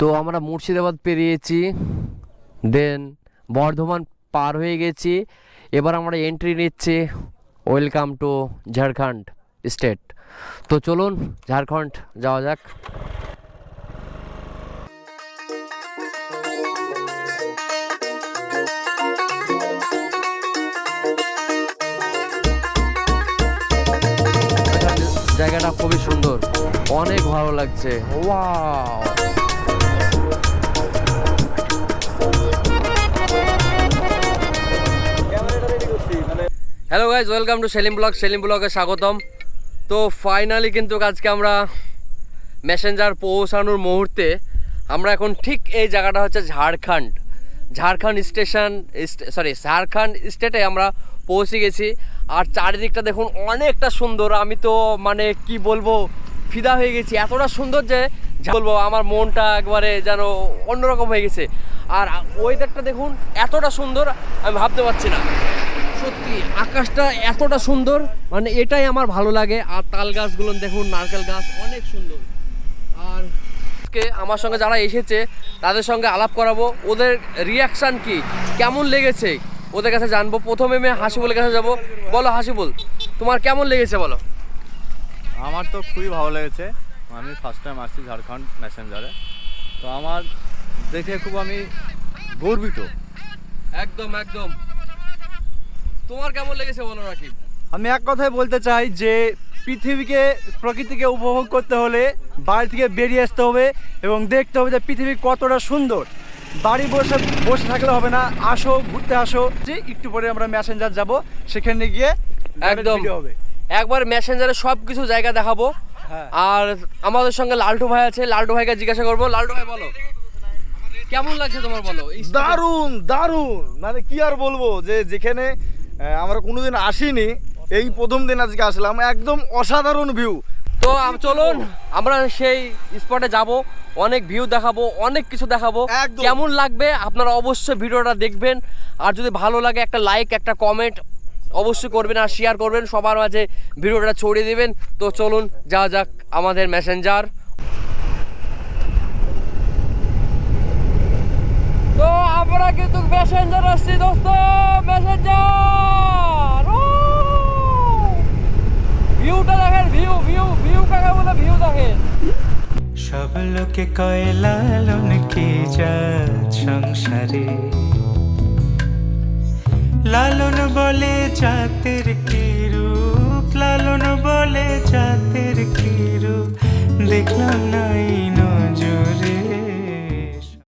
তো আমরা মুর্শিদাবাদ পেরিয়েছি দেন বর্ধমান পার হয়ে গেছি। এবার আমরা এন্ট্রি নিচ্ছি ওয়েলকাম টু ঝাড়খণ্ড স্টেট তো চলুন ঝাড়খণ্ড যাওয়া যাক। জায়গাটা খুবই সুন্দর, অনেক ভালো লাগছে। Wow hello guys welcome to Selim blog Selim ব্লগে স্বাগতম। তো ফাইনালি কিন্তু আজকে আমরা মেসেঞ্জার পৌঁছানোর মুহূর্তে আমরা এখন ঠিক এই জায়গাটা হচ্ছে ঝাড়খণ্ড। ঝাড়খণ্ড স্টেশন সরি ঝাড়খণ্ড স্টেটে আমরা পৌঁছে গেছি। আর চারিদিকটা দেখুন অনেকটা সুন্দর। আমি তো মানে কি বলব, ফিদা হয়ে গেছি। এতটা সুন্দর যে বলব, আমার মনটা একবারে যেন অন্যরকম হয়ে গেছে। আর ওয়েদারটা দেখুন এতটা সুন্দর, আমি ভাবতে পারছি না। সত্যি আকাশটা এতটা সুন্দর মানে এটাই আমার ভালো লাগে। আর তাল গাছগুলো দেখুন নারকেল গাছ অনেক সুন্দর। আর আজকে আমার সঙ্গে যারা এসেছে তাদের সঙ্গে আলাপ করাবো। ওদের রিয়াকশান কি? কেমন লেগেছে? ওদের কাছে জানব। প্রথমে আমি হাসিবুলের কাছে যাব। বলো হাসিবুল তোমার কেমন লেগেছে বলো? আমার তো খুবই ভালো লেগেছে। আমি ফার্স্ট টাইম আসছি ঝাড়খণ্ড মেসেঞ্জারে তো আমার দেখে খুব আমি গর্বিত। একদম একদম। তোমার কেমন লেগেছে বলো রাকিব? আমি এক কথাই বলতে চাই যে পৃথিবীকে প্রকৃতিকে উপভোগ করতে হলে বাড়ি থেকে বেরিয়ে আসতে হবে এবং দেখতে হবে যে পৃথিবী কতটা সুন্দর। বাড়ি বসে বসে থাকলে হবে না। আসো ঘুরতে আসো। যে একটু পরে আমরা ম্যাসেঞ্জার যাব সেখানে গিয়ে একদম। হবে। একবার মেসেঞ্জারে সব কিছু জায়গা দেখাবো। হ্যাঁ। আর আমাদের সঙ্গে লালটু ভাই আছে লালটু ভাইকে জিজ্ঞাসা করব। লালটু ভাই বলো। কেমন লাগছে তোমার বলো? দারুণ দারুণ। মানে কি আর বলব যে যেখানে আমরা কোনোদিন আসিনি। এই প্রথম দিন আজকে আসলাম। একদম অসাধারণ ভিউ তো চলুন আমরা সেই স্পটে যাব। অনেক ভিউ দেখাবো অনেক কিছু দেখাবো। কেমন লাগবে আপনারা অবশ্যই ভিডিওটা দেখবেন। আর যদি ভালো লাগে একটা লাইক একটা কমেন্ট অবশ্যই করবেন আর শেয়ার করবেন। সবার মাঝে ভিডিওটা ছড়িয়ে দিবেন। তো চলুন যা যাক আমাদের মেসেঞ্জার তো আমরা কিন্তু মেসেঞ্জার আসছি দোস্ত মেসেঞ্জার ভিউটা দেখেন ভিউ ভিউ ভিউ কাকে বলে ভিউ দেখেন। সব লোকে কয়, লালন কি জাত সংসারে? লালন বলে জাতের কি রূপ? লালন বলে জাতের